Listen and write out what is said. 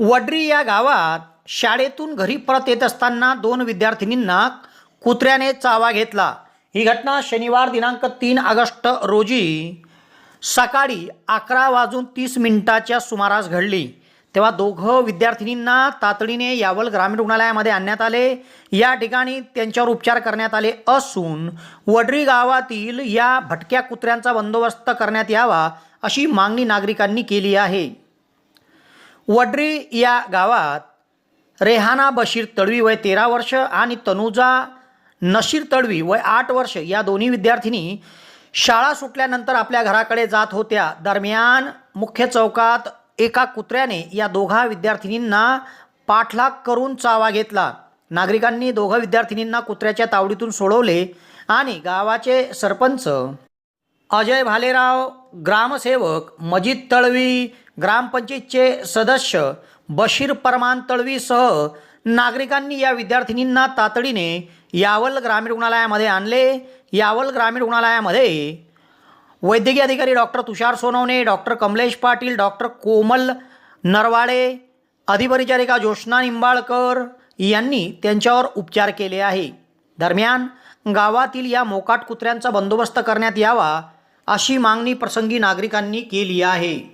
वड्री या गावात शाळेतून घरी परत येत असताना दोन विद्यार्थिनींना कुत्र्याने चावा घेतला. ही घटना शनिवार दिनांक तीन ऑगस्ट रोजी सकाळी अकरा वाजून तीस मिनिटाच्या सुमारास घडली. तेव्हा दोघं विद्यार्थिनींना तातडीने यावल ग्रामीण रुग्णालयामध्ये आणण्यात आले. या ठिकाणी त्यांच्यावर उपचार करण्यात आले असून वडरी गावातील या भटक्या कुत्र्यांचा बंदोबस्त करण्यात यावा अशी मागणी नागरिकांनी केली आहे. वडरी या गावात रेहाना बशीर तळवी वय तेरा वर्ष आणि तनुजा नशीर तळवी वय आठ वर्ष या दोन्ही विद्यार्थिनी शाळा सुटल्यानंतर आपल्या घराकडे जात होत्या. दरम्यान मुख्य चौकात एका कुत्र्याने या दोघा विद्यार्थिनींना पाठलाग करून चावा घेतला. नागरिकांनी दोघं विद्यार्थिनींना कुत्र्याच्या तावडीतून सोडवले आणि गावाचे सरपंच अजय भालेराव ग्रामसेवक मजिद तळवी ग्रामपंचायतचे सदस्य बशीर परमान तळवीसह नागरिकांनी या विद्यार्थिनींना तातडीने यावल ग्रामीण रुग्णालयामध्ये आणले. यावल ग्रामीण रुग्णालयामध्ये वैद्यकीय अधिकारी doctor Tushar Sonawane doctor Kamlesh Patil doctor Komal Narwade अधिपरिचारिका Jyotsna Nimbalkar यांनी त्यांच्यावर उपचार केले आहे. दरम्यान गावातील या मोकाट कुत्र्यांचा बंदोबस्त करण्यात यावा अशी मागणी प्रसंगी नागरिकांनी केली आहे.